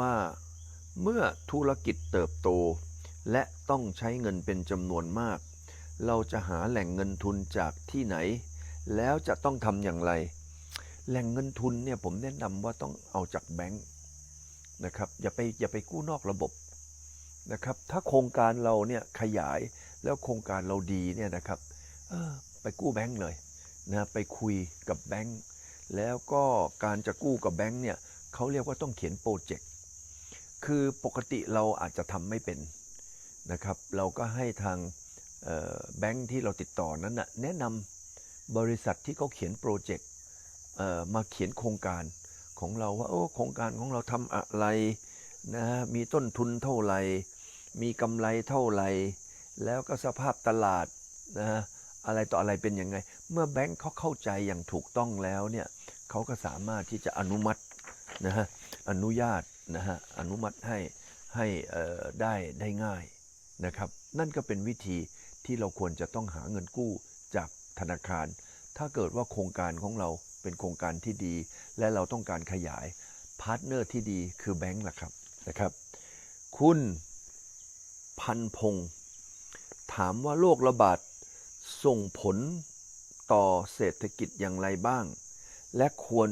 ว่าเมื่อธุรกิจเติบโต และต้องใช้เงินเป็นจำนวนมาก เราจะหาแหล่งเงินทุนจากที่ไหน แล้วจะต้องทำอย่างไร แหล่งเงินทุนเนี่ยผมแนะนำว่าต้องเอาจากแบงค์นะครับอย่าไปอย่าไปกู้นอกระบบนะครับถ้าโครงการเราเนี่ยขยายแล้วโครงการเราดีเนี่ยนะครับออไปกู้แบงค์เลยนะไปคุยกับแบงค์แล้วก็การจะกู้กับแบงค์เนี่ยเขาเรียกว่าต้องเขียนโปรเจกต์ คือปกติเราอาจจะทำไม่เป็นนะครับ เราก็ให้ทางแบงค์ที่เราติดต่อนั้นนะแนะนำบริษัทที่เขาเขียนโปรเจกต์มาเขียนโครงการของเราว่าโอ้โครงการของเราทำอะไรนะมีต้นทุนเท่าไหร่ มีกำไรเท่าไหร่ แล้วก็สภาพตลาดนะอะไรต่ออะไรเป็นยังไง เมื่อแบงค์เขาเข้าใจอย่างถูกต้องแล้วเนี่ยเขาก็สามารถที่จะอนุมัตินะฮะอนุญาต นะฮะอนุมัติให้ให้ได้ได้ง่ายนะครับ นั่นก็เป็นวิธีที่เราควรจะต้องหาเงินกู้จากธนาคาร ถ้าเกิดว่าโครงการของเราเป็นโครงการที่ดี และเราต้องการขยายพาร์ทเนอร์ที่ดีคือแบงค์ล่ะครับนะครับ คุณพันพงศ์ถามว่าโรคระบาดส่งผลต่อเศรษฐกิจอย่างไรบ้าง และควร